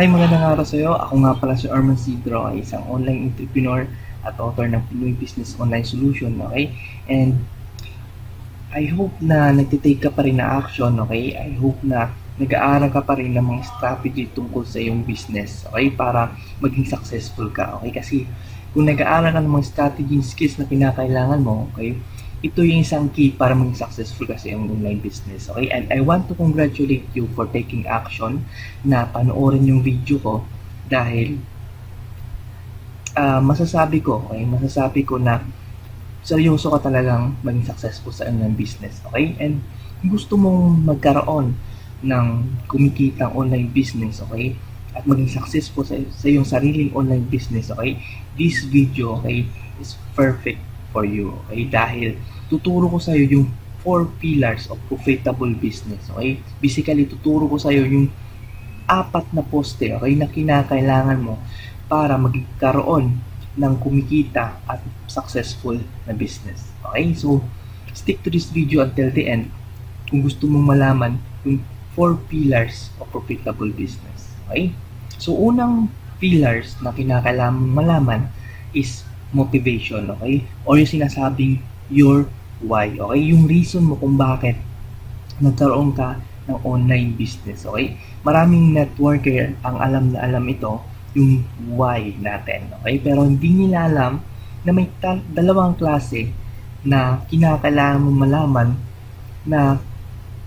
Hi, magandang araw sa iyo. Ako nga pala si Arman Sidro, isang online entrepreneur at author ng Pinoy Business Online Solution, okay? And I hope na nagtitake ka pa rin na action, okay? I hope na nag-aaral ka pa rin ng mga strategy tungkol sa iyong business, okay? Para maging successful ka, okay? Kasi kung nag-aaral ka ng mga strategy and skills na kinakailangan mo, okay? Ito yung isang key para maging successful ka sa iyong online business, okay? And I want to congratulate you for taking action na panoorin yung video ko dahil ah, masasabi ko, okay? Masasabi ko na seryoso ka talagang maging successful sa online business, okay? And gusto mong magkaroon ng kumikitang online business, okay? At maging successful sa, sa iyong sariling online business, okay? This video, okay, is perfect for you, okay? Dahil tuturo ko sa iyo yung four pillars of profitable business, okay? Basically, tuturo ko sa iyo yung apat na poste, okay, na kinakailangan mo para magkaroon ng kumikita at successful na business. Okay? So, stick to this video until the end kung gusto mong malaman yung four pillars of profitable business. Okay? So, unang pillars na kinakailangan mong malaman is motivation, okay? Or yung sinasabing your why, okay? Yung reason mo kung bakit nagkaroon ka ng online business, okay? Maraming networker ang alam na alam ito, yung why natin, okay? Pero hindi nila alam na may dalawang klase na kinakailangan mong malaman na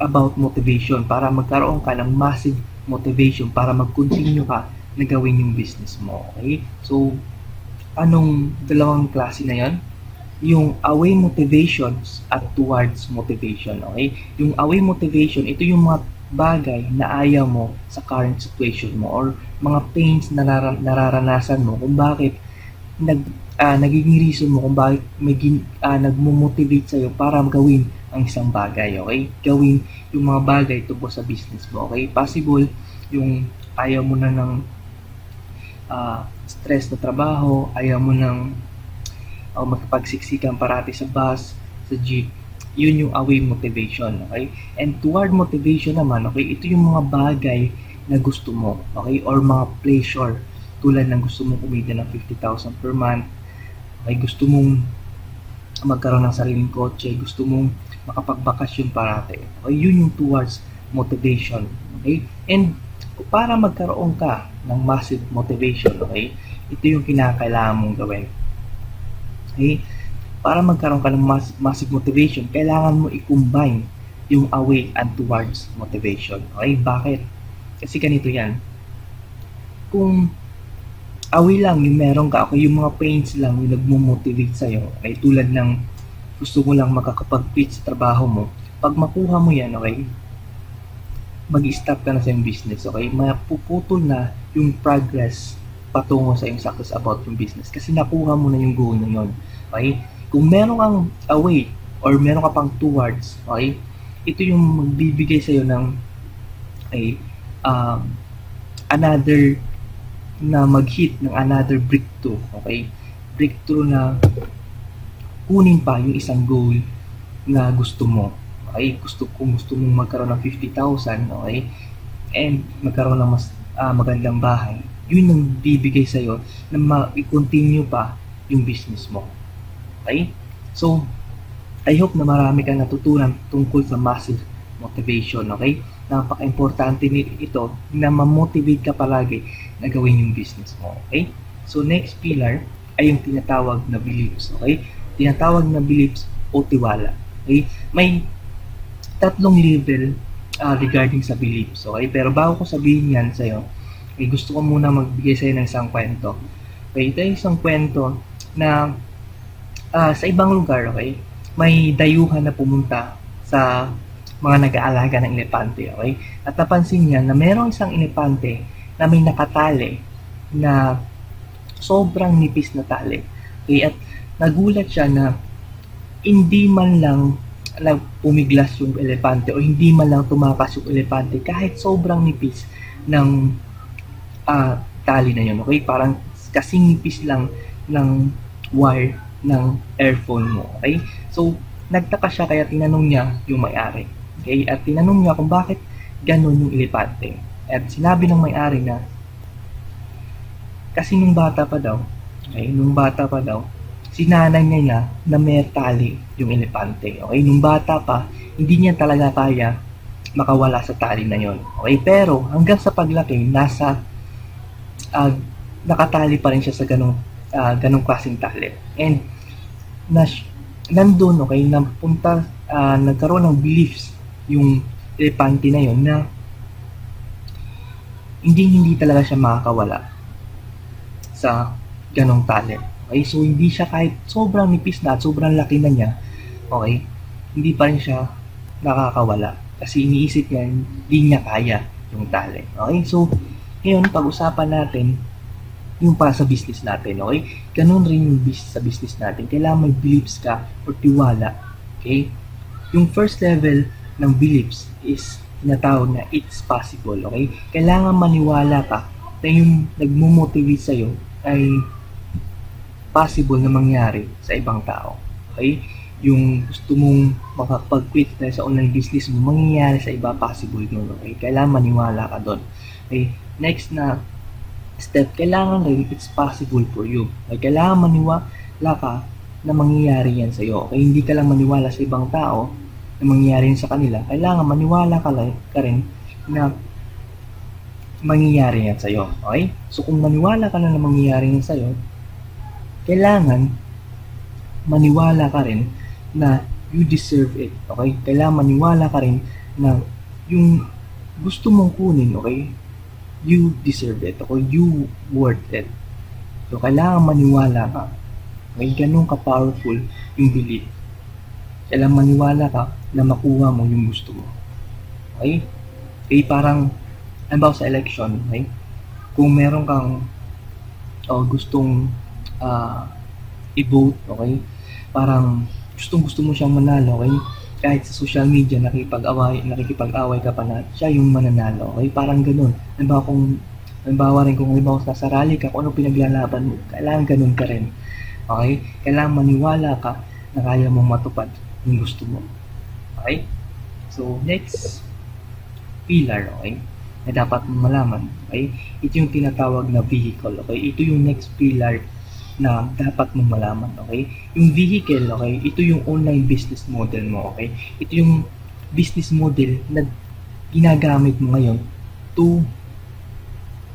about motivation para magkaroon ka ng massive motivation para mag-continue ka na gawin yung business mo, okay? So, anong dalawang klase na yon? Yung away motivations at towards motivation, okay? Yung away motivation, ito yung mga bagay na ayaw mo sa current situation mo or mga pains na narara- nararanasan mo kung bakit nag ah, nagiging reason mo kung bakit may gin, ah, nagmo-motivate sa'yo para gawin ang isang bagay, okay? Gawin yung mga bagay tungkol sa business mo, okay? Possible yung ayaw mo na ng ah, stress na trabaho, ayaw mo ng uh, magpagsiksikan parati sa bus, sa jeep, yun yung away motivation, okay? And toward motivation naman, okay, ito yung mga bagay na gusto mo, okay? Or mga pleasure, tulad ng gusto mong kumita ng 50,000 per month, okay? Gusto mong magkaroon ng sariling kotse, gusto mong makapagbakasyon parati, okay? Yun yung towards motivation, okay? And para magkaroon ka ng massive motivation, okay? Ito yung kinakailangan mong gawin. Okay? Para magkaroon ka ng mass- massive motivation, kailangan mo i-combine yung away and towards motivation. Okay? Bakit? Kasi ganito yan. Kung away lang yung meron ka, okay, yung mga pains lang yung nagmo-motivate sa'yo, okay, tulad ng gusto mo lang makakapag-quit sa trabaho mo, pag makuha mo yan, okay, mag-stop ka na sa iyong business, okay? Mapuputol na yung progress patungo sa iyong success about yung business kasi nakuha mo na yung goal na yun, okay? Kung meron kang away or meron ka pang towards, okay? Ito yung magbibigay sa iyo ng ay um, another na mag-hit ng another breakthrough, okay? Breakthrough na kunin pa yung isang goal na gusto mo. Okay? Gusto kung gusto mong magkaroon ng 50,000, okay? And magkaroon ng mas ah, magandang bahay. Yun ang bibigay sa iyo na ma-continue pa yung business mo. Okay? So, I hope na marami kang natutunan tungkol sa massive motivation, okay? Napaka-importante ito na ma-motivate ka palagi na gawin yung business mo, okay? So, next pillar ay yung tinatawag na beliefs, okay? Tinatawag na beliefs o tiwala, okay? May tatlong level ah, regarding sa beliefs, okay? Pero bago ko sabihin yan sa'yo, eh, gusto ko muna magbigay sa'yo ng isang kwento. Okay, ito yung isang kwento na ah, sa ibang lugar, okay, may dayuhan na pumunta sa mga nag-aalaga ng elepante, okay? At napansin niya na merong isang elepante na may nakatali na sobrang nipis na tali. Okay, at nagulat siya na hindi man lang lang pumiglas yung elepante o hindi man lang tumakas yung elepante kahit sobrang nipis ng ah, tali na yun, okay? Parang kasing nipis lang ng wire ng earphone mo, okay? So, nagtaka siya kaya tinanong niya yung may-ari. Okay? At tinanong niya kung bakit ganun yung elepante. At sinabi ng may-ari na Kasi nung bata pa daw, okay, nung bata pa daw, sinanay niya na may tali yung elepante. Okay, nung bata pa, hindi niya talaga kaya makawala sa tali na yon. Okay, pero hanggang sa paglaki, nasa ah, nakatali pa rin siya sa ganong ah, ganong klaseng tali. And na nandun, okay, napunta, ah, nagkaroon ng beliefs yung elepante na yon na hindi hindi talaga siya makakawala sa ganong tali. Okay, so hindi siya kahit sobrang nipis na at sobrang laki na niya, okay, hindi pa rin siya nakakawala. Kasi iniisip niya, hindi niya kaya yung tali. Okay, so ngayon pag-usapan natin yung para sa business natin, okay? Ganun rin yung bis sa business natin. Kailangan may beliefs ka or tiwala, okay? Yung first level ng beliefs is tinatawag na it's possible, okay? Kailangan maniwala ka na yung nagmumotivate sa'yo ay possible na mangyari sa ibang tao, okay? Yung gusto mong makapag-quit na sa online business mo, mangyayari sa iba, possible yun, okay? Kailangan maniwala ka doon. Okay? Next na step, kailangan rin it's possible for you. Okay? Kailangan maniwala ka na mangyayari yan sa'yo. Okay? Hindi ka lang maniwala sa ibang tao na mangyayari yan sa kanila. Kailangan maniwala ka, lang, ka rin na mangyayari yan sa'yo. Okay? So kung maniwala ka na na mangyayari yan sa'yo, kailangan maniwala ka rin na you deserve it. Okay? Kailangan maniwala ka rin na yung gusto mong kunin, okay? You deserve it. Okay? You worth it. So, kailangan maniwala ka. Okay? Ganun ka-powerful yung belief. Kailangan maniwala ka na makuha mo yung gusto mo. Okay? Okay, parang, ano sa election, okay? Kung meron kang o gustong ah, i-vote, okay? Parang gustong gusto mo siyang manalo, okay? Kahit sa social media nakipag-away, nakikipag-away ka pa na siya yung mananalo, okay? Parang ganun. Halimbawa kung halimbawa rin kung halimbawa sa rally ka, kung ano pinaglalaban mo, kailangan ganun ka rin. Okay? Kailangan maniwala ka na kaya mong matupad yung gusto mo. Okay? So, next pillar, okay? Na dapat mong malaman, okay? Ito yung tinatawag na vehicle, okay? Ito yung next pillar na dapat mong malaman, okay? Yung vehicle, okay? Ito yung online business model mo, okay? Ito yung business model na ginagamit mo ngayon to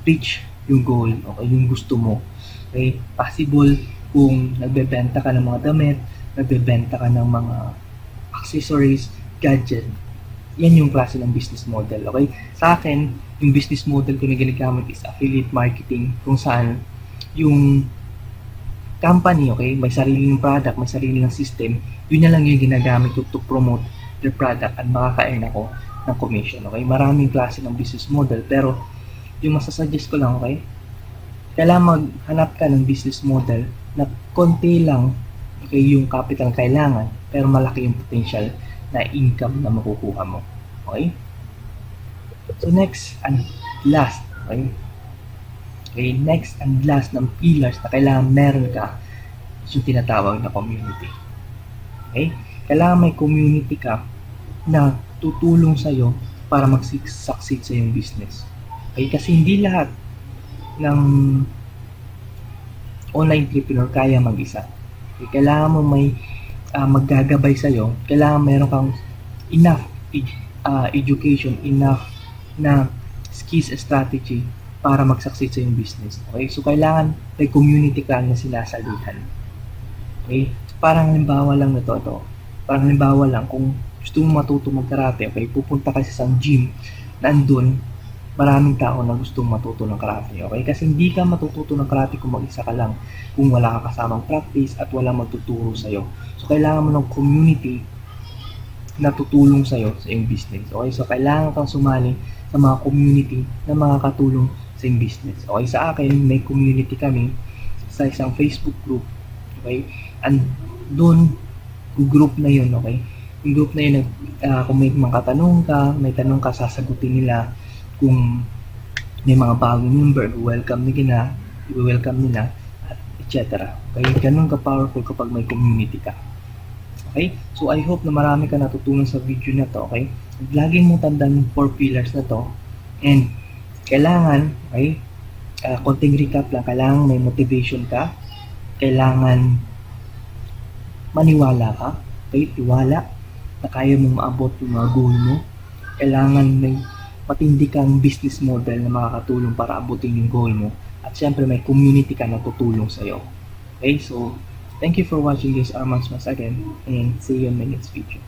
reach yung goal, okay? Yung gusto mo. Okay? Possible kung nagbebenta ka ng mga damit, nagbebenta ka ng mga accessories, gadget, yan yung klase ng business model, okay? Sa akin, yung business model ko na ginagamit is affiliate marketing kung saan yung company, okay, may sariling product, may sariling system, yun na lang yung ginagamit ko to promote their product at makaka-earn ako ng commission, okay? Maraming klase ng business model, pero yung masasuggest ko lang, okay? Kailangan maghanap ka ng business model na konti lang okay, yung capital kailangan, pero malaki yung potential na income na makukuha mo. Okay? So next and last, okay? Okay, next and last ng pillars na kailangan meron ka is yung tinatawag na community. Okay? Kailangan may community ka na tutulong sa'yo para mag-succeed sa iyong business. Okay? Kasi hindi lahat ng online entrepreneur kaya mag-isa. Okay? Kailangan mo may uh, maggagabay sa'yo, kailangan meron kang enough uh, education, enough na skills strategy para mag-succeed sa iyong business. Okay? So, kailangan may community ka na sinasalihan. Okay? Parang halimbawa lang na to, ito. Parang halimbawa lang, kung gusto mo matuto mag-karate, okay, pupunta ka sa isang gym, nandun, maraming tao na gustong matuto ng karate, okay? Kasi hindi ka matututo ng karate kung mag-isa ka lang, kung wala ka kasamang practice at wala magtuturo sa'yo. So, kailangan mo ng community na tutulong sa'yo sa iyong business. Okay? So, kailangan kang sumali sa mga community na makakatulong sa iyong business. Okay? Sa akin, may community kami sa isang Facebook group. Okay? And doon, group na yun, okay? Yung group na yun, uh, kung may mga katanong ka, may tanong ka, sasagutin nila kung may mga bagong member, welcome nila, welcome nila, etc. Okay, ganun ka-powerful kapag may community ka. Okay? So, I hope na marami ka natutunan sa video na to, okay? Lagi mo tandaan yung four pillars na to. And, kailangan, okay, ah, konting recap lang, kailangan may motivation ka, kailangan maniwala ka, okay, tiwala na kaya mong maabot yung mga goal mo, kailangan may matindi kang business model na makakatulong para abutin yung goal mo, at syempre may community ka na tutulong sa'yo. Okay, so thank you for watching this Armand's Mas again, and see you in my next video.